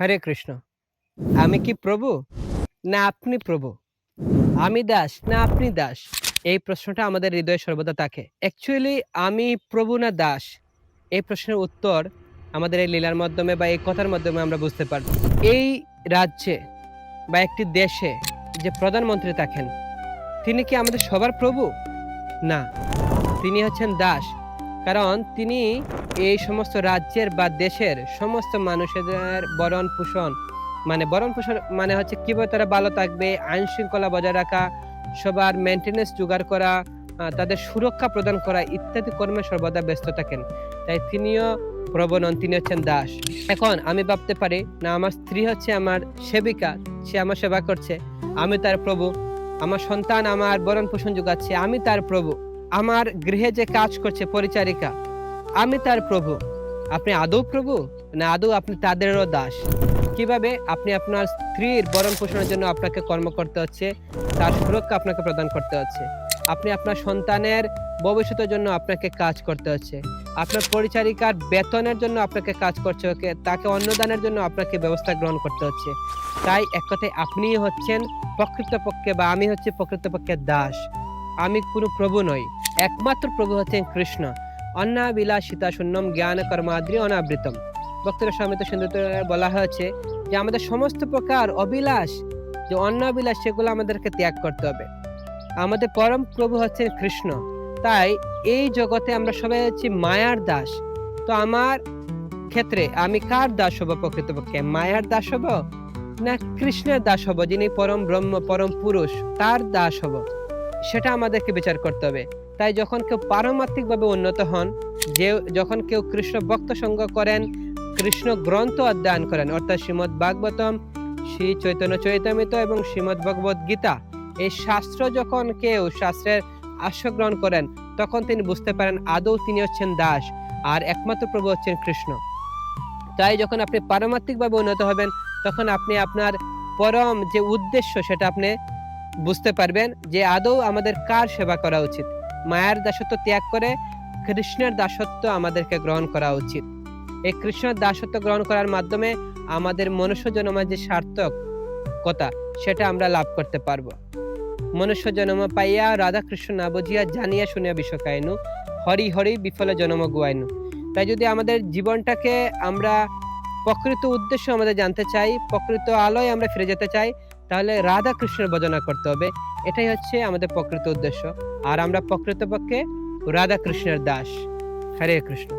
হরে কৃষ্ণ। আমি কি প্রভু? না, আপনি প্রভু। আমি দাস? না, আপনি দাস? এই প্রশ্নটা আমাদের হৃদয়ে সর্বদা থাকে। অ্যাকচুয়ালি আমি প্রভু না দাস? এই প্রশ্নের উত্তর আমাদের এই লীলার মাধ্যমে বা এই কথার মাধ্যমে আমরা বুঝতে পারব। এই রাজ্যে বা একটি দেশে যে প্রধানমন্ত্রী থাকেন, তিনি কি আমাদের সবার প্রভু? না। তিনি হচ্ছেন দাস। কারণ তিনি এই সমস্ত রাজ্যের বা দেশের সমস্ত মানুষের বরণ পোষণ মানে বরণ পোষণ মানে হচ্ছে কীভাবে তারা ভালো থাকবে, আইন শৃঙ্খলা বজায় রাখা, সবার মেনটেনেন্স জোগাড় করা তাদের সুরক্ষা প্রদান করা ইত্যাদি কর্মে সর্বদা ব্যস্ত থাকেন। তাই তিনিও প্রবণন, তিনি হচ্ছেন দাস। এখন আমি ভাবতে পারি, না, আমার স্ত্রী হচ্ছে আমার সেবিকা, সে আমার সেবা করছে, আমি তার প্রভু, আমার সন্তান আমার বরণ পোষণ যোগাচ্ছে আমি তার প্রভু, আমার গৃহে যে কাজ করছে পরিচারিকা আমি তার প্রভু। আপনি আদৌ প্রভু? না, আদৌ আপনি তাদেরও দাস? কীভাবে আপনি আপনার স্ত্রীর বরণ পোষণের জন্য আপনাকে কর্ম করতে হচ্ছে, তার সুরক্ষা আপনাকে প্রদান করতে হচ্ছে? আপনি আপনার সন্তানের ভবিষ্যতের জন্য আপনাকে কাজ করতে হচ্ছে। আপনার পরিচারিকার বেতনের জন্য আপনাকে কাজ করতে হচ্ছে তাকে অন্নদানের জন্য আপনাকে ব্যবস্থা গ্রহণ করতে হচ্ছে। তাই এক কথায় আপনিই হচ্ছেন প্রকৃতপক্ষে বা আমি হচ্ছে প্রকৃতপক্ষে দাস। আমি কোনো প্রভু নই, একমাত্র প্রভু হচ্ছেন কৃষ্ণ। অন্নাবিলাসিতা শূন্যম জ্ঞান কর্মাদ্রি অনাবৃতম। ভক্তরা সমিত সিন্ধুতে বলা হয়েছে যে, আমাদের সমস্ত প্রকার অবিলাস, যে অন্নাবিলাস, সেগুলো আমাদেরকে ত্যাগ করতে হবে। আমাদের পরম প্রভু হচ্ছেন কৃষ্ণ। তাই এই জগতে আমরা সবাই হচ্ছি মায়ার দাস। তো আমার ক্ষেত্রে আমি কার দাস হব প্রকৃতপক্ষে? মায়ার দাস হব না কৃষ্ণের দাস হব, যিনি পরম ব্রহ্ম, পরম পুরুষ, তার দাস হব? সেটা আমাদেরকে বিচার করতে হবে। তাই যখন কেউ পারমাত্মিকভাবে উন্নত হন, যে যখন কেউ কৃষ্ণ ভক্ত সঙ্গ করেন, কৃষ্ণ গ্রন্থ অধ্যয়ন করেন, অর্থাৎ শ্রীমদ ভাগবতম, শ্রী চৈতন্য চৈতামিত এবং শ্রীমদ ভগবত গীতা, এই শাস্ত্র যখন কেউ শাস্ত্রের আশ্রয় গ্রহণ করেন, তখন তিনি বুঝতে পারেন আদৌ তিনি হচ্ছেন দাস, আর একমাত্র প্রভু হচ্ছেন কৃষ্ণ। তাই যখন আপনি পারমাত্মিকভাবে উন্নত হবেন, তখন আপনি আপনার পরম যে উদ্দেশ্য, সেটা আপনি বুঝতে পারবেন যে আদৌ আমাদের কার সেবা করা উচিত। মায়ের দাসত্ব ত্যাগ করে কৃষ্ণের দাসত্ব আমাদেরকে গ্রহণ করা উচিত। এই কৃষ্ণের দাসত্ব গ্রহণ করার মাধ্যমে আমাদের মনুষ্য জন্মের যে সার্থক কথা, সেটা আমরা লাভ করতে পারব। মনুষ্য জন্ম পাইয়া রাধা কৃষ্ণ না বুঝিয়া জানিয়া শুনিয়া বিশ্বকায়নু হরি হরি বিফলে জন্ম গুয়াইনু। তাই যদি আমাদের জীবনটাকে আমরা প্রকৃত উদ্দেশ্য আমাদের জানতে চাই, প্রকৃত আলোয় আমরা ফিরে যেতে চাই তাহলে রাধা কৃষ্ণের ভজনা করতে হবে। এটাই হচ্ছে আমাদের প্রকৃত উদ্দেশ্য। আর আমরা প্রকৃতপক্ষে রাধা কৃষ্ণের দাস। হরে কৃষ্ণ।